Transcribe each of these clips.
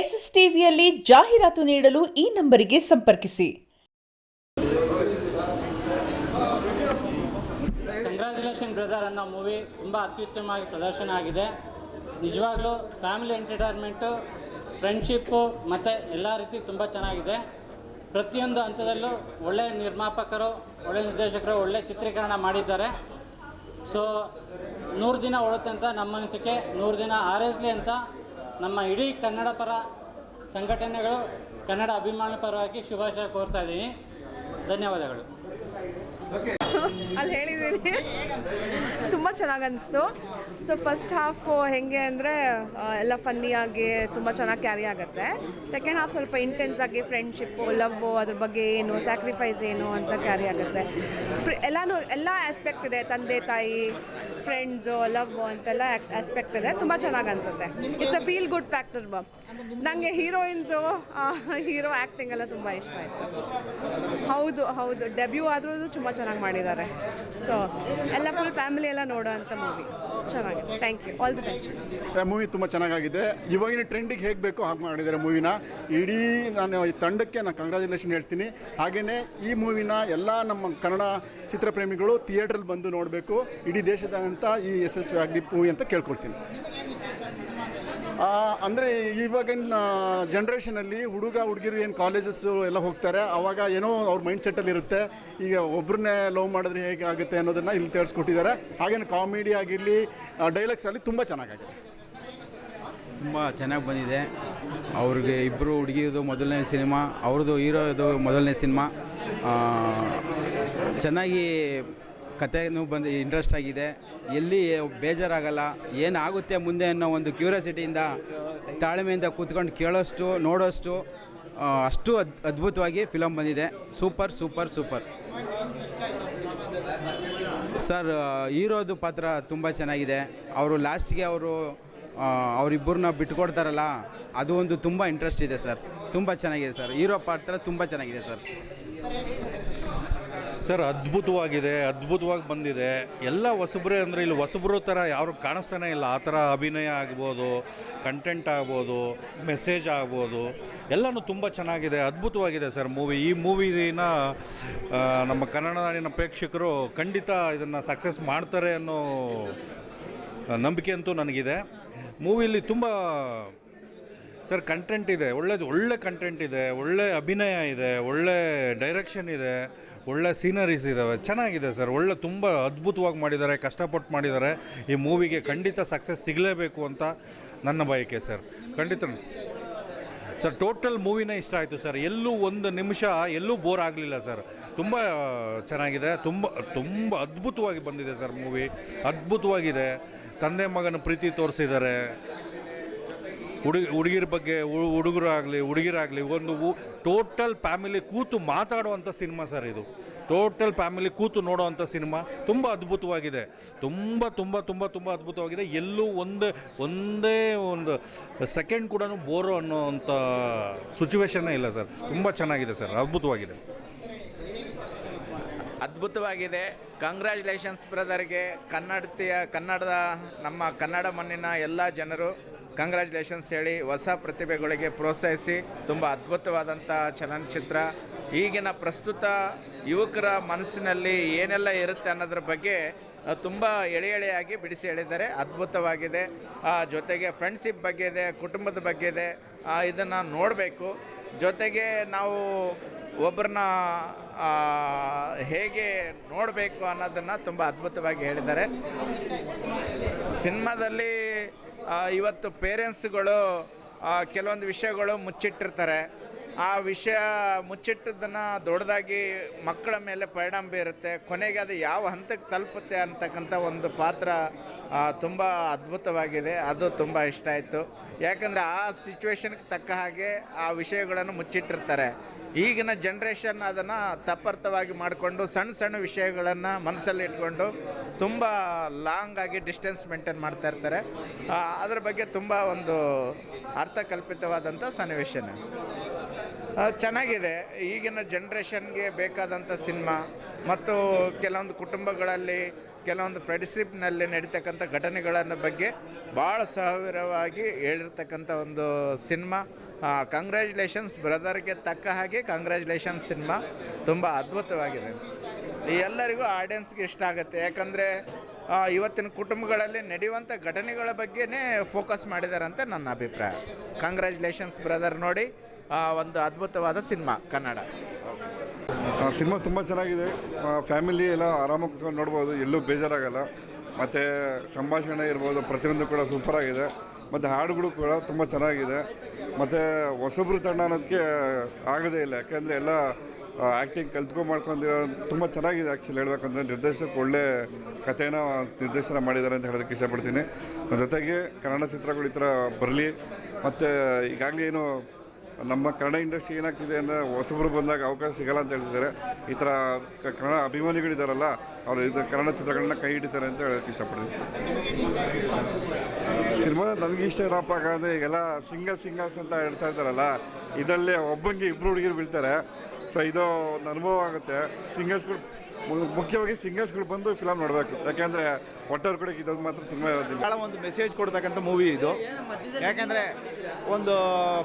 S S ಟಿವಿಯಲ್ಲಿ ಜಾಹೀರಾತು ನೀಡಲು ಈ ನಂಬರಿಗೆ ಸಂಪರ್ಕಿಸಿ. ಕಂಗ್ರ್ಯಾಚುಲೇಷನ್ ಬ್ರದರ್ ಅನ್ನೋ ಮೂವಿ ತುಂಬ ಅತ್ಯುತ್ತಮವಾಗಿ ಪ್ರದರ್ಶನ ಆಗಿದೆ. ನಿಜವಾಗ್ಲೂ ಫ್ಯಾಮಿಲಿ ಎಂಟರ್ಟೈನ್ಮೆಂಟು ಫ್ರೆಂಡ್ಶಿಪ್ಪು ಮತ್ತು ಎಲ್ಲ ರೀತಿ ತುಂಬ ಚೆನ್ನಾಗಿದೆ. ಪ್ರತಿಯೊಂದು ಹಂತದಲ್ಲೂ ಒಳ್ಳೆಯ ನಿರ್ಮಾಪಕರು ಒಳ್ಳೆಯ ನಿರ್ದೇಶಕರು ಒಳ್ಳೆಯ ಚಿತ್ರೀಕರಣ ಮಾಡಿದ್ದಾರೆ. ಸೊ ನೂರು ದಿನ ಉಳುತ್ತೆ ಅಂತ ನಮ್ಮ ಅನಿಸಿಕೆ, ನೂರು ದಿನ ಆರೈಸಲಿ ಅಂತ ನಮ್ಮ ಇಡೀ ಕನ್ನಡ ಪರ ಸಂಘಟನೆಗಳು ಕನ್ನಡ ಅಭಿಮಾನ ಪರವಾಗಿ ಶುಭಾಶಯ ಕೋರ್ತಾ ಇದ್ದೀನಿ. ಧನ್ಯವಾದಗಳು. ಅಲ್ಲಿ ಹೇಳಿದ್ದೀನಿ. ತುಂಬ ಚೆನ್ನಾಗಿ ಅನಿಸ್ತು. ಸೊ ಫಸ್ಟ್ ಹಾಫು ಹೆಂಗೆ ಅಂದರೆ ಎಲ್ಲ ಫನ್ನಿಯಾಗಿ ತುಂಬ ಚೆನ್ನಾಗಿ ಕ್ಯಾರಿ ಆಗುತ್ತೆ. ಸೆಕೆಂಡ್ ಹಾಫ್ ಸ್ವಲ್ಪ ಇಂಟೆನ್ಸ್ ಆಗಿ ಫ್ರೆಂಡ್ಶಿಪ್ಪು ಲವ್ವು ಅದ್ರ ಬಗ್ಗೆ ಏನು ಸ್ಯಾಕ್ರಿಫೈಸ್ ಏನು ಅಂತ ಕ್ಯಾರಿ ಆಗುತ್ತೆ. ಎಲ್ಲಾನು ಎಲ್ಲ ಆಸ್ಪೆಕ್ಟ್ ಇದೆ. ತಂದೆ, ತಾಯಿ ಫ್ರೆಂಡ್ಸು ಲವ್ ಅಂತೆಲ್ಲ ಆಸ್ಪೆಕ್ಟ್ ಇದೆ. ತುಂಬ ಚೆನ್ನಾಗಿ ಅನಿಸುತ್ತೆ. It's a feel good factor Bob ನನಗೆ ಹೀರೋಯಿನ್ಸು ಹೀರೋ ಆ್ಯಕ್ಟಿಂಗ್ ಎಲ್ಲ ತುಂಬ ಇಷ್ಟ ಆಯಿತು. ಹೌದು ಹೌದು. ಡೆಬ್ಯೂ ಆದರೂ ತುಂಬ ಚೆನ್ನಾಗಿ ಮಾಡಿದ್ದಾರೆ. ಸೊ ಎಲ್ಲ ಫುಲ್ ಫ್ಯಾಮಿಲಿ ಎಲ್ಲ ನೋಡೋ ಅಂಥ ಮೂವಿ ಚೆನ್ನಾಗಿದೆ thank you all the best movie ತುಂಬ ಚೆನ್ನಾಗಿದೆ ಇವಾಗಿನ ಟ್ರೆಂಡಿಗೆ ಹೇಗೆ ಬೇಕೋ ಹಾಗೆ ಮಾಡಿದ್ದಾರೆ ಮೂವಿನ ಇಡೀ ನಾನು ಈ ತಂಡಕ್ಕೆ ನಾನು ಕಂಗ್ರ್ಯಾಚುಲೇಷನ್ ಹೇಳ್ತೀನಿ. ಹಾಗೆಯೇ ಈ ಮೂವಿನ ಎಲ್ಲ ನಮ್ಮ ಕನ್ನಡ ಚಿತ್ರಪ್ರೇಮಿಗಳು ಥಿಯೇಟ್ರಲ್ಲಿ ಬಂದು ನೋಡಬೇಕು. ಇಡೀ ದೇಶದಾದ್ಯಂತ ಈ ಯಶಸ್ವಿ ಆಗಲಿ ಮೂವಿ ಅಂತ ಕೇಳ್ಕೊಳ್ತೀನಿ. ಅಂದರೆ ಇವಾಗಿನ ಜನ್ರೇಷನಲ್ಲಿ ಹುಡುಗ, ಹುಡುಗಿರು ಏನು ಕಾಲೇಜಸ್ಸು ಎಲ್ಲ ಹೋಗ್ತಾರೆ ಆವಾಗ ಏನೋ ಅವ್ರ ಮೈಂಡ್ ಸೆಟ್ಟಲ್ಲಿ ಇರುತ್ತೆ. ಈಗ ಒಬ್ಬರನ್ನೇ ಲವ್ ಮಾಡಿದ್ರೆ ಹೇಗೆ ಆಗುತ್ತೆ ಅನ್ನೋದನ್ನು ಇಲ್ಲಿ ತಿಳಿಸ್ಕೊಟ್ಟಿದ್ದಾರೆ. ಹಾಗೇನು ಕಾಮಿಡಿ ಆಗಿರಲಿ ಡೈಲಾಗ್ಸಲ್ಲಿ ತುಂಬ ಚೆನ್ನಾಗಾಗಿದೆ. ತುಂಬ ಚೆನ್ನಾಗಿ ಬಂದಿದೆ. ಅವ್ರಿಗೆ ಇಬ್ಬರು ಹುಡುಗಿದು ಮೊದಲನೇ ಸಿನಿಮಾ, ಅವ್ರದ್ದು ಹೀರೋದು ಮೊದಲನೇ ಸಿನಿಮಾ. ಚೆನ್ನಾಗಿ ಕಥೆನೂ ಬಂದು ಇಂಟ್ರೆಸ್ಟ್ ಆಗಿದೆ. ಎಲ್ಲಿ ಬೇಜಾರಾಗಲ್ಲ ಏನಾಗುತ್ತೆ ಮುಂದೆ ಅನ್ನೋ ಒಂದು ಕ್ಯೂರಿಯಾಸಿಟಿಯಿಂದ ತಾಳ್ಮೆಯಿಂದ ಕೂತ್ಕೊಂಡು ಕೇಳೋಷ್ಟು, ನೋಡೋಷ್ಟು ಅಷ್ಟು ಅದ್, ಅದ್ಭುತವಾಗಿ ಫಿಲಮ್ ಬಂದಿದೆ. ಸೂಪರ್ ಸೂಪರ್ ಸೂಪರ್ ಸರ್ ಹೀರೋದು ಪಾತ್ರ ತುಂಬ ಚೆನ್ನಾಗಿದೆ. ಅವರು ಲಾಸ್ಟ್ಗೆ ಅವರು ಅವರಿಬ್ಬರನ್ನ ಬಿಟ್ಕೊಡ್ತಾರಲ್ಲ, ಅದು ಒಂದು ತುಂಬ ಇಂಟ್ರೆಸ್ಟ್ ಇದೆ ಸರ್ ತುಂಬ ಚೆನ್ನಾಗಿದೆ ಸರ್ ಹೀರೋ ಪಾತ್ರ ತುಂಬ ಚೆನ್ನಾಗಿದೆ ಸರ್ ಸರ್, ಅದ್ಭುತವಾಗಿದೆ, ಅದ್ಭುತವಾಗಿ ಬಂದಿದೆ. ಎಲ್ಲ ಹೊಸಬ್ರೆ ಅಂದರೆ ಇಲ್ಲಿ ಹೊಸಬ್ರು ಥರ ಯಾರು ಕಾಣಿಸ್ತಾನೆ ಇಲ್ಲ. ಆ ಥರ ಅಭಿನಯ ಆಗ್ಬೋದು ಕಂಟೆಂಟ್ ಆಗ್ಬೋದು ಮೆಸೇಜ್ ಆಗ್ಬೋದು. ಎಲ್ಲನೂ ತುಂಬ ಚೆನ್ನಾಗಿದೆ, ಅದ್ಭುತವಾಗಿದೆ ಸರ್ ಮೂವಿ. ಈ ಮೂವಿನ ನಮ್ಮ ಕನ್ನಡ ನಾಡಿನ ಪ್ರೇಕ್ಷಕರು ಖಂಡಿತ ಇದನ್ನು ಸಕ್ಸಸ್ ಮಾಡ್ತಾರೆ ಅನ್ನೋ ನಂಬಿಕೆ ಅಂತೂ ನನಗಿದೆ. ಮೂವಿಲಿ ತುಂಬ, ಸರ್ ಕಂಟೆಂಟ್ ಇದೆ. ಒಳ್ಳೆದು, ಒಳ್ಳೆ ಕಂಟೆಂಟ್ ಇದೆ, ಒಳ್ಳೆ ಅಭಿನಯ ಇದೆ, ಒಳ್ಳೆ ಡೈರೆಕ್ಷನ್ ಇದೆ. ಒಳ್ಳೆ ಸೀನರೀಸ್ ಇದ್ದಾವೆ ಚೆನ್ನಾಗಿದೆ ಸರ್. ಒಳ್ಳೆ ತುಂಬ ಅದ್ಭುತವಾಗಿ ಮಾಡಿದ್ದಾರೆ, ಕಷ್ಟಪಟ್ಟು ಮಾಡಿದ್ದಾರೆ. ಈ ಮೂವಿಗೆ ಖಂಡಿತ ಸಕ್ಸಸ್ ಸಿಗಲೇಬೇಕು ಅಂತ ನನ್ನ ಬಯಕೆ ಸರ್. ಖಂಡಿತ. ಸರ್ ಟೋಟಲ್ ಮೂವಿನೇ ಇಷ್ಟ ಆಯಿತು ಸರ್. ಎಲ್ಲೂ ಒಂದು ನಿಮಿಷ, ಎಲ್ಲೂ ಬೋರ್ ಆಗಲಿಲ್ಲ ಸರ್. ತುಂಬ ಚೆನ್ನಾಗಿದೆ. ತುಂಬ ತುಂಬ ಅದ್ಭುತವಾಗಿ ಬಂದಿದೆ ಸರ್ ಮೂವಿ ಅದ್ಭುತವಾಗಿದೆ. ತಂದೆ ಮಗನ ಪ್ರೀತಿ ತೋರಿಸಿದ್ದಾರೆ. ಹುಡುಗ, ಹುಡುಗಿರ ಬಗ್ಗೆ ಹುಡುಗರಾಗಲಿ, ಹುಡುಗಿರಾಗಲಿ, ಒಂದು ಟೋಟಲ್ ಫ್ಯಾಮಿಲಿ ಕೂತು ಮಾತಾಡುವಂಥ ಸಿನಿಮಾ ಸರ್ ಇದು. ಟೋಟಲ್ ಫ್ಯಾಮಿಲಿ ಕೂತು ನೋಡೋವಂಥ ಸಿನಿಮಾ ತುಂಬ ಅದ್ಭುತವಾಗಿದೆ. ತುಂಬ ತುಂಬ ತುಂಬ ತುಂಬ ಅದ್ಭುತವಾಗಿದೆ. ಎಲ್ಲೂ ಒಂದೇ ಒಂದೇ ಒಂದು ಸೆಕೆಂಡ್ ಕೂಡ ಬೋರು ಅನ್ನೋವಂಥ ಸಿಚುವೇಶನ್ನೇ ಇಲ್ಲ ಸರ್. ತುಂಬ ಚೆನ್ನಾಗಿದೆ ಸರ್. ಅದ್ಭುತವಾಗಿದೆ. ಅದ್ಭುತವಾಗಿದೆ. ಕಂಗ್ರ್ಯಾಚುಲೇಷನ್ಸ್ ಬ್ರದರ್ಗೆ ಕನ್ನಡತಿಯ, ಕನ್ನಡದ, ನಮ್ಮ ಕನ್ನಡ ಮಣ್ಣಿನ ಎಲ್ಲ ಜನರು. ಕಂಗ್ರ್ಯಾಚುಲೇಷನ್ಸ್ ಹೇಳಿ ಹೊಸ ಪ್ರತಿಭೆಗಳಿಗೆ ಪ್ರೋತ್ಸಾಹಿಸಿ. ತುಂಬ ಅದ್ಭುತವಾದಂಥ ಚಲನಚಿತ್ರ. ಈಗಿನ ಪ್ರಸ್ತುತ ಯುವಕರ ಮನಸ್ಸಿನಲ್ಲಿ ಏನೆಲ್ಲ ಇರುತ್ತೆ ಅನ್ನೋದ್ರ ಬಗ್ಗೆ ತುಂಬ ಎಳೆ ಎಳೆಯಾಗಿ ಬಿಡಿಸಿ ಹೇಳಿದ್ದಾರೆ. ಅದ್ಭುತವಾಗಿದೆ. ಜೊತೆಗೆ ಫ್ರೆಂಡ್ಶಿಪ್ ಬಗ್ಗೆ ಇದೆ, ಕುಟುಂಬದ ಬಗ್ಗೆ ಇದೆ ಇದನ್ನು ನೋಡಬೇಕು. ಜೊತೆಗೆ ನಾವು ಒಬ್ಬರನ್ನ ಹೇಗೆ ನೋಡಬೇಕು ಅನ್ನೋದನ್ನು ತುಂಬ ಅದ್ಭುತವಾಗಿ ಹೇಳಿದ್ದಾರೆ. ಸಿನಿಮಾದಲ್ಲಿ ಇವತ್ತು ಪೇರೆಂಟ್ಸ್ಗಳು ಕೆಲವೊಂದು ವಿಷಯಗಳು ಮುಚ್ಚಿಟ್ಟಿರ್ತಾರೆ. ಆ ವಿಷಯ ಮುಚ್ಚಿಟ್ಟದನ್ನು ದೊಡ್ಡದಾಗಿ ಮಕ್ಕಳ ಮೇಲೆ ಪರಿಣಾಮ ಬೀರುತ್ತೆ. ಕೊನೆಗೆ ಅದು ಯಾವ ಹಂತಕ್ಕೆ ತಲುಪುತ್ತೆ ಅಂತಕ್ಕಂಥ ಒಂದು ಪಾತ್ರ ತುಂಬ ಅದ್ಭುತವಾಗಿದೆ. ಅದು ತುಂಬ ಇಷ್ಟ ಆಯಿತು. ಯಾಕಂದರೆ ಆ ಸಿಚುವೇಶನ್ಗೆ ತಕ್ಕ ಹಾಗೆ ಆ ವಿಷಯಗಳನ್ನು ಮುಚ್ಚಿಟ್ಟಿರ್ತಾರೆ. ಈಗಿನ ಜನ್ರೇಷನ್ ಅದನ್ನು ತಪ್ಪರ್ಥವಾಗಿ ಮಾಡಿಕೊಂಡು ಸಣ್ಣ ಸಣ್ಣ ವಿಷಯಗಳನ್ನು ಮನಸ್ಸಲ್ಲಿ ಇಟ್ಕೊಂಡು ತುಂಬ ಲಾಂಗ್ ಆಗಿ ಡಿಸ್ಟೆನ್ಸ್ ಮೇಂಟೈನ್ ಮಾಡ್ತಾ ಇರ್ತಾರೆ. ಅದರ ಬಗ್ಗೆ ತುಂಬ ಒಂದು ಅರ್ಥಕಲ್ಪಿತವಾದಂಥ ಸನ್ನಿವೇಶನ. ಚೆನ್ನಾಗಿದೆ. ಈಗಿನ ಜನ್ರೇಷನ್ಗೆ ಬೇಕಾದಂಥ ಸಿನಿಮಾ ಮತ್ತು ಕೆಲವೊಂದು ಕುಟುಂಬಗಳಲ್ಲಿ ಕೆಲವೊಂದು ಫ್ರೆಂಡ್ಶಿಪ್ನಲ್ಲಿ ನಡೀತಕ್ಕಂಥ ಘಟನೆಗಳನ್ನು ಬಗ್ಗೆ ಭಾಳ ಸಹವಿರವಾಗಿ ಹೇಳಿರ್ತಕ್ಕಂಥ ಒಂದು ಸಿನಿಮಾ. ಕಂಗ್ರ್ಯಾಚುಲೇಷನ್ಸ್ ಬ್ರದರ್ಗೆ ತಕ್ಕ ಹಾಗೆ ಕಂಗ್ರ್ಯಾಚುಲೇಷನ್ಸ್ ಸಿನಿಮಾ. ತುಂಬ ಅದ್ಭುತವಾಗಿದೆ. ಎಲ್ಲರಿಗೂ ಆಡಿಯನ್ಸ್ಗೆ ಇಷ್ಟ ಆಗುತ್ತೆ. ಯಾಕಂದರೆ ಇವತ್ತಿನ ಕುಟುಂಬಗಳಲ್ಲಿ ನಡೆಯುವಂಥ ಘಟನೆಗಳ ಬಗ್ಗೆನೇ ಫೋಕಸ್ ಮಾಡಿದ್ದಾರೆ ಅಂತ ನನ್ನ ಅಭಿಪ್ರಾಯ. ಕಂಗ್ರ್ಯಾಚುಲೇಷನ್ಸ್ ಬ್ರದರ್ ನೋಡಿ. ಒಂದು ಅದ್ಭುತವಾದ ಸಿನಿಮಾ, ಕನ್ನಡ. ಸಿನಿಮಾ ತುಂಬ ಚೆನ್ನಾಗಿದೆ. ಫ್ಯಾಮಿಲಿ ಎಲ್ಲ ಆರಾಮಾಗಿ ಕುತ್ಕೊಂಡು ನೋಡ್ಬೋದು. ಎಲ್ಲೂ ಬೇಜಾರಾಗಲ್ಲ. ಮತ್ತು ಸಂಭಾಷಣೆ ಇರ್ಬೋದು, ಪ್ರತಿಯೊಂದು ಕೂಡ ಸೂಪರಾಗಿದೆ ಮತ್ತು ಹಾಡುಗಳು ಕೂಡ ತುಂಬ ಚೆನ್ನಾಗಿದೆ. ಮತ್ತು ಹೊಸಬ್ರು ತಂಡ ಅನ್ನೋದಕ್ಕೆ ಆಗೋದೇ ಇಲ್ಲ. ಯಾಕೆಂದರೆ ಎಲ್ಲ ಆ್ಯಕ್ಟಿಂಗ್ ಕಲ್ತ್ಕೊಂಡು ಮಾಡ್ಕೊಂಡಿರೋ ತುಂಬ ಚೆನ್ನಾಗಿದೆ ಆ್ಯಕ್ಚುಲಿ ಹೇಳ್ಬೇಕಂದ್ರೆ. ನಿರ್ದೇಶಕ ಒಳ್ಳೆ ಕಥೆನ ನಿರ್ದೇಶನ ಮಾಡಿದ್ದಾರೆ ಅಂತ ಹೇಳೋದಕ್ಕೆ ಇಷ್ಟಪಡ್ತೀನಿ. ಜೊತೆಗೆ ಕನ್ನಡ ಚಿತ್ರಗಳು ಈ ಥರ ಬರಲಿ. ಮತ್ತು ಈಗಾಗಲೇ ಏನು ನಮ್ಮ ಕನ್ನಡ ಇಂಡಸ್ಟ್ರಿ ಏನಾಗ್ತಿದೆ ಅಂದರೆ ಹೊಸಬ್ರು ಬಂದಾಗ ಅವಕಾಶ ಸಿಗಲ್ಲ ಅಂತ ಹೇಳ್ತಿದ್ದಾರೆ. ಈ ಥರ ಕನ್ನಡ ಅಭಿಮಾನಿಗಳಿದ್ದಾರಲ್ಲ ಅವರು ಇದು ಕನ್ನಡ ಚಿತ್ರಗಳನ್ನ ಕೈ ಹಿಡಿತಾರೆ ಅಂತ ಹೇಳೋಕ್ಕೆ ಇಷ್ಟಪಡ್ತೀನಿ ಸಿನಿಮಾ ನನಗೆ ಇಷ್ಟ ಇರಪ್ಪ ಅಂದರೆ ಈಗೆಲ್ಲ ಸಿಂಗಲ್ ಸಿಂಗಲ್ಸ್ ಅಂತ ಹೇಳ್ತಾ ಇದ್ದಾರಲ್ಲ, ಇದರಲ್ಲಿ ಒಬ್ಬಂಗೆ ಇಬ್ಬರು ಹುಡುಗಿರು ಬೀಳ್ತಾರೆ. ಸೊ ಇದು ಒಂದು ಅನುಭವ ಆಗುತ್ತೆ. ಸಿಂಗಲ್ಸ್ಗಳು ಮುಖ್ಯವಾಗಿ ಸಿಂಗರ್ಸ್ಗಳು ಬಂದು ಫಿಲಮ್ ನೋಡಬೇಕು. ಯಾಕೆಂದರೆ ಒಟ್ಟವ್ರ ಕಡೆಗೆ ಇದೊಂದು ಮಾತ್ರ ಸಿನಿಮಾ ಇರೋದಿಲ್ಲ. ಭಾಳ ಒಂದು ಮೆಸೇಜ್ ಕೊಡ್ತಕ್ಕಂಥ ಮೂವಿ ಇದು. ಯಾಕಂದರೆ ಒಂದು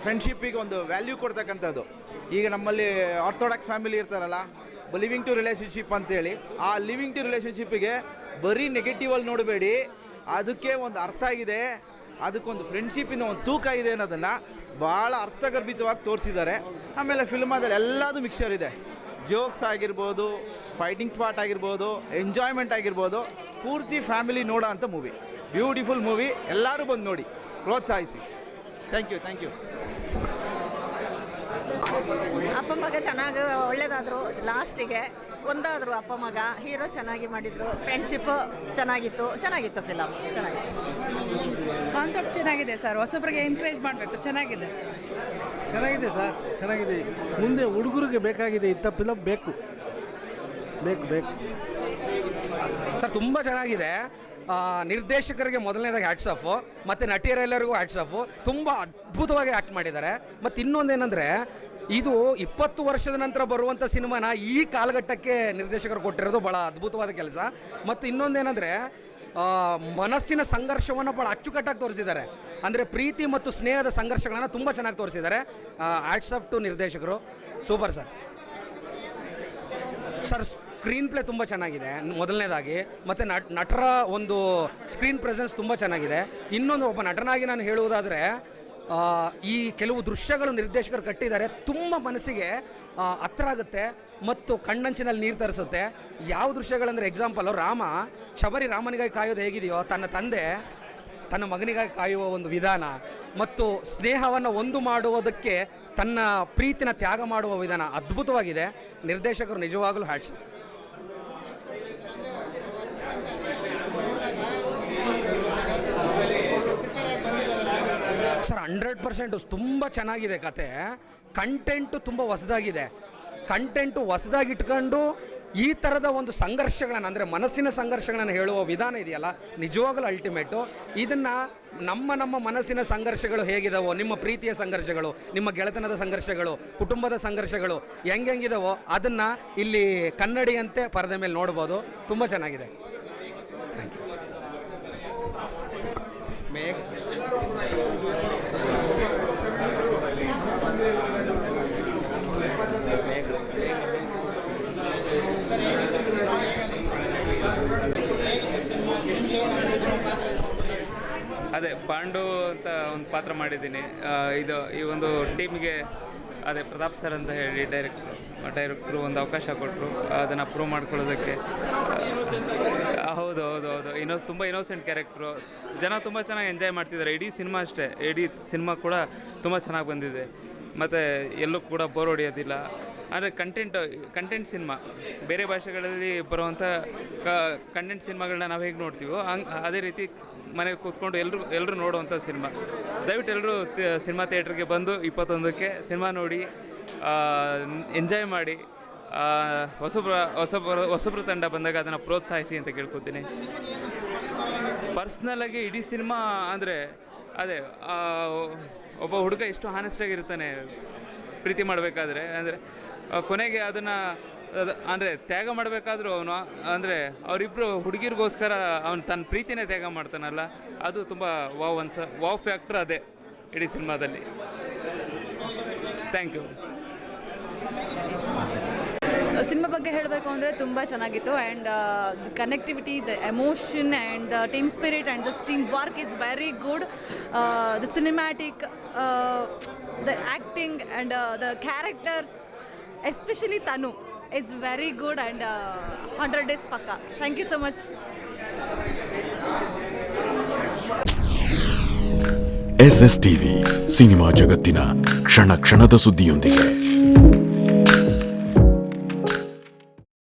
ಫ್ರೆಂಡ್ಶಿಪ್ಪಿಗೆ ಒಂದು ವ್ಯಾಲ್ಯೂ ಕೊಡ್ತಕ್ಕಂಥದ್ದು. ಈಗ ನಮ್ಮಲ್ಲಿ ಆರ್ಥೋಡಾಕ್ಸ್ ಫ್ಯಾಮಿಲಿ ಇರ್ತಾರಲ್ಲ ಲಿವಿಂಗ್ ಟು ರಿಲೇಷನ್ಶಿಪ್ ಅಂತೇಳಿ, ಆ ಲಿವಿಂಗ್ ಟು ರಿಲೇಷನ್ಶಿಪ್ಪಿಗೆ ಬರೀ ನೆಗೆಟಿವಲ್ಲಿ ನೋಡಬೇಡಿ. ಅದಕ್ಕೆ ಒಂದು ಅರ್ಥ ಆಗಿದೆ. ಅದಕ್ಕೊಂದು ಫ್ರೆಂಡ್ಶಿಪ್ಪಿನ ಒಂದು ತೂಕ ಇದೆ ಅನ್ನೋದನ್ನು ಭಾಳ ಅರ್ಥಗರ್ಭಿತವಾಗಿ ತೋರಿಸಿದ್ದಾರೆ. ಆಮೇಲೆ ಫಿಲ್ಮದಲ್ಲಿ ಎಲ್ಲದೂ ಮಿಕ್ಸರ್ ಇದೆ. ಜೋಕ್ಸ್ ಆಗಿರ್ಬೋದು ಫೈಟಿಂಗ್ ಸ್ಪಾಟ್ ಆಗಿರ್ಬೋದು ಎಂಜಾಯ್ಮೆಂಟ್ ಆಗಿರ್ಬೋದು ಪೂರ್ತಿ ಫ್ಯಾಮಿಲಿ ನೋಡೋ ಅಂಥ ಮೂವಿ ಬ್ಯೂಟಿಫುಲ್ ಮೂವಿ ಎಲ್ಲರೂ ಬಂದು ನೋಡಿ ಪ್ರೋತ್ಸಾಹಿಸಿ. ಥ್ಯಾಂಕ್ ಯು ಥ್ಯಾಂಕ್ ಯು ಅಪ್ಪ ಮಗ ಚೆನ್ನಾಗಿ ಒಳ್ಳೇದಾದರು ಲಾಸ್ಟಿಗೆ ಒಂದಾದರು ಅಪ್ಪ ಮಗ ಹೀರೋ ಚೆನ್ನಾಗಿ ಮಾಡಿದರು ಫ್ರೆಂಡ್ಶಿಪ್ಪು ಚೆನ್ನಾಗಿತ್ತು ಚೆನ್ನಾಗಿತ್ತು ಫಿಲಮ್ ಚೆನ್ನಾಗಿತ್ತು. ಕಾನ್ಸೆಪ್ಟ್ ಚೆನ್ನಾಗಿದೆ ಸರ್ ಹೊಸಬ್ರಿಗೆ ಎನ್ಕರೇಜ್ ಮಾಡಬೇಕು ಚೆನ್ನಾಗಿದೆ. ಚೆನ್ನಾಗಿದೆ ಸರ್ ಚೆನ್ನಾಗಿದೆ. ಮುಂದೆ ಹುಡುಗರಿಗೆ ಬೇಕಾಗಿದೆ ಇಂಥ ಫಿಲಮ್ ಬೇಕು. ಬೇಕು ಬೇಕು. ಸರ್, ತುಂಬ ಚೆನ್ನಾಗಿದೆ. ನಿರ್ದೇಶಕರಿಗೆ ಮೊದಲನೇದಾಗಿ ಹ್ಯಾಟ್ಸ್ ಆಫು ಮತ್ತು ನಟಿಯರೆಲ್ಲರಿಗೂ ಹ್ಯಾಟ್ಸ್ ಆಫು ತುಂಬ ಅದ್ಭುತವಾಗಿ ಆ್ಯಕ್ಟ್ ಮಾಡಿದ್ದಾರೆ. ಮತ್ತು ಇನ್ನೊಂದೇನೆಂದರೆ ಇದು ಇಪ್ಪತ್ತು ವರ್ಷದ ನಂತರ ಬರುವಂಥ ಸಿನಿಮಾನ ಈ ಕಾಲಘಟ್ಟಕ್ಕೆ ನಿರ್ದೇಶಕರು ಕೊಟ್ಟಿರೋದು ಭಾಳ ಅದ್ಭುತವಾದ ಕೆಲಸ. ಮತ್ತು ಇನ್ನೊಂದೇನೆಂದರೆ ಮನಸ್ಸಿನ ಸಂಘರ್ಷವನ್ನು ಭಾಳ ಅಚ್ಚುಕಟ್ಟಾಗಿ ತೋರಿಸಿದ್ದಾರೆ. ಅಂದರೆ ಪ್ರೀತಿ ಮತ್ತು ಸ್ನೇಹದ ಸಂಘರ್ಷಗಳನ್ನು ತುಂಬ ಚೆನ್ನಾಗಿ ತೋರಿಸಿದ್ದಾರೆ. ಆ್ಯಟ್ಸ್ ಆಫ್ ಟು ನಿರ್ದೇಶಕರು. Super sir. Sir screenplay ತುಂಬ ಚೆನ್ನಾಗಿದೆ. ಮೊದಲನೇದಾಗಿ, ಮತ್ತು ನಟ್, ನಟರ ಒಂದು ಸ್ಕ್ರೀನ್ ಪ್ರೆಸೆನ್ಸ್ ತುಂಬ ಚೆನ್ನಾಗಿದೆ. ಇನ್ನೊಂದು ಒಬ್ಬ ನಟನಾಗಿ ನಾನು ಹೇಳುವುದಾದರೆ ಈ ಕೆಲವು ದೃಶ್ಯಗಳು ನಿರ್ದೇಶಕರು ಕಟ್ಟಿದ್ದಾರೆ. ತುಂಬ ಮನಸ್ಸಿಗೆ ಹತ್ರ ಆಗುತ್ತೆ ಮತ್ತು ಕಣ್ಣಂಚಿನಲ್ಲಿ ನೀರು ತರಿಸುತ್ತೆ. ಯಾವ ದೃಶ್ಯಗಳಂದರೆ ಎಕ್ಸಾಂಪಲು ರಾಮ, ಶಬರಿ ರಾಮನಿಗಾಗಿ ಕಾಯೋದು ಹೇಗಿದೆಯೋ, ತನ್ನ ತಂದೆ, ತನ್ನ ಮಗನಿಗಾಗಿ ಕಾಯುವ ಒಂದು ವಿಧಾನ ಮತ್ತು ಸ್ನೇಹವನ್ನು ಒಂದು ಮಾಡುವುದಕ್ಕೆ ತನ್ನ ಪ್ರೀತಿನ ತ್ಯಾಗ ಮಾಡುವ ವಿಧಾನ ಅದ್ಭುತವಾಗಿದೆ. ನಿರ್ದೇಶಕರು ನಿಜವಾಗಲೂ ಹ್ಯಾಟ್ಸ್ ಸರ್, ಹಂಡ್ರೆಡ್ ಪರ್ಸೆಂಟು ತುಂಬ ಚೆನ್ನಾಗಿದೆ ಕತೆ. ಕಂಟೆಂಟು ತುಂಬ ಹೊಸದಾಗಿದೆ. ಕಂಟೆಂಟು ಹೊಸದಾಗಿ ಇಟ್ಕೊಂಡು ಈ ಥರದ ಒಂದು ಸಂಘರ್ಷಗಳನ್ನು, ಅಂದರೆ ಮನಸ್ಸಿನ ಸಂಘರ್ಷಗಳನ್ನು ಹೇಳುವ ವಿಧಾನ ಇದೆಯಲ್ಲ, ನಿಜವಾಗಲೂ ಅಲ್ಟಿಮೇಟು ಇದನ್ನು ನಮ್ಮ ನಮ್ಮ ಮನಸ್ಸಿನ ಸಂಘರ್ಷಗಳು ಹೇಗಿದಾವೋ, ನಿಮ್ಮ ಪ್ರೀತಿಯ ಸಂಘರ್ಷಗಳು, ನಿಮ್ಮ ಗೆಳೆತನದ ಸಂಘರ್ಷಗಳು, ಕುಟುಂಬದ ಸಂಘರ್ಷಗಳು ಹೆಂಗೆಂಗಿದಾವೋ ಅದನ್ನು ಇಲ್ಲಿ ಕನ್ನಡಿಯಂತೆ ಪರದೆ ಮೇಲೆ ನೋಡ್ಬೋದು. ತುಂಬ ಚೆನ್ನಾಗಿದೆ. ಥ್ಯಾಂಕ್ ಯು ಅದೇ ಪಾಂಡು ಅಂತ ಒಂದು ಪಾತ್ರ ಮಾಡಿದ್ದೀನಿ. ಇದು ಈ ಒಂದು ಟೀಮ್ಗೆ ಅದೇ ಪ್ರತಾಪ್ ಸರ್ ಅಂತ ಹೇಳಿ ಡೈರೆಕ್ಟ್ರು ಡೈರೆಕ್ಟ್ರು ಒಂದು ಅವಕಾಶ ಕೊಟ್ಟರು. ಅದನ್ನು ಪ್ರೂವ್ ಮಾಡ್ಕೊಳ್ಳೋದಕ್ಕೆ. ಹೌದು ಹೌದು ಹೌದು. ಇನ್ನೋ, ತುಂಬ ಇನ್ನೋಸೆಂಟ್ ಕ್ಯಾರೆಕ್ಟ್ರು ಜನ ತುಂಬ ಚೆನ್ನಾಗಿ ಎಂಜಾಯ್ ಮಾಡ್ತಿದ್ದಾರೆ. ಇಡೀ ಸಿನಿಮಾ ಅಷ್ಟೇ. ಇಡೀ ಸಿನಿಮಾ ಕೂಡ ತುಂಬ ಚೆನ್ನಾಗಿ ಬಂದಿದೆ. ಮತ್ತು ಎಲ್ಲೂ ಕೂಡ ಬೋರ್ ಹೊಡೆಯೋದಿಲ್ಲ. ಅಂದರೆ ಕಂಟೆಂಟ್ ಕಂಟೆಂಟ್ ಸಿನಿಮಾ ಬೇರೆ ಭಾಷೆಗಳಲ್ಲಿ ಬರುವಂಥ ಕಂಟೆಂಟ್ ಸಿನಿಮಾಗಳನ್ನ ನಾವು ಹೇಗೆ ನೋಡ್ತೀವೋ ಹಂಗೆ, ಅದೇ ರೀತಿ ಮನೆಗೆ ಕೂತ್ಕೊಂಡು ಎಲ್ಲರೂ ಎಲ್ಲರೂ ನೋಡುವಂಥ ಸಿನಿಮಾ. ದಯವಿಟ್ಟು ಎಲ್ಲರೂ ಸಿನಿಮಾ ಥಿಯೇಟ್ರಿಗೆ ಬಂದು ಇಪ್ಪತ್ತೊಂದಕ್ಕೆ ಸಿನಿಮಾ ನೋಡಿ ಎಂಜಾಯ್ ಮಾಡಿ ಹೊಸಬ್ರ ಹೊಸಬ್ರ ಹೊಸಬ್ರ ತಂಡ ಬಂದಾಗ ಅದನ್ನು ಪ್ರೋತ್ಸಾಹಿಸಿ ಅಂತ ಕೇಳ್ಕೊತೀನಿ. ಪರ್ಸ್ನಲಾಗಿ ಇಡೀ ಸಿನಿಮಾ ಅಂದರೆ ಅದೇ ಒಬ್ಬ ಹುಡುಗ ಎಷ್ಟು ಹಾನೆಸ್ಟಾಗಿರ್ತಾನೆ ಪ್ರೀತಿ ಮಾಡಬೇಕಾದ್ರೆ, ಅಂದರೆ ಕೊನೆಗೆ ಅದನ್ನು ಅಂದರೆ ತ್ಯಾಗ ಮಾಡಬೇಕಾದ್ರೂ ಅವನು, ಅಂದರೆ ಅವರಿಬ್ಬರು ಹುಡುಗಿರಿಗೋಸ್ಕರ ಅವನು ತನ್ನ ಪ್ರೀತಿನೇ ತ್ಯಾಗ ಮಾಡ್ತಾನಲ್ಲ, ಅದು ತುಂಬ ವಾವ್ ಅನ್ಸ, ವಾವ್ ಫ್ಯಾಕ್ಟ್ರ್ ಅದೇ ಇಡೀ ಸಿನಿಮಾದಲ್ಲಿ. ಥ್ಯಾಂಕ್ ಯು ಸಿನಿಮಾ ಬಗ್ಗೆ ಹೇಳಬೇಕು ಅಂದರೆ ತುಂಬ ಚೆನ್ನಾಗಿತ್ತು and the connectivity the emotion and the team spirit and the team work is very good the cinematic the acting and the characters especially Tanu. Is very good and hundred days ಪಕ್ಕ thank you so much S S TV cinema ಜಗತ್ತಿನ ಕ್ಷಣ ಕ್ಷಣದ ಸುದ್ದಿಯೊಂದಿಗೆ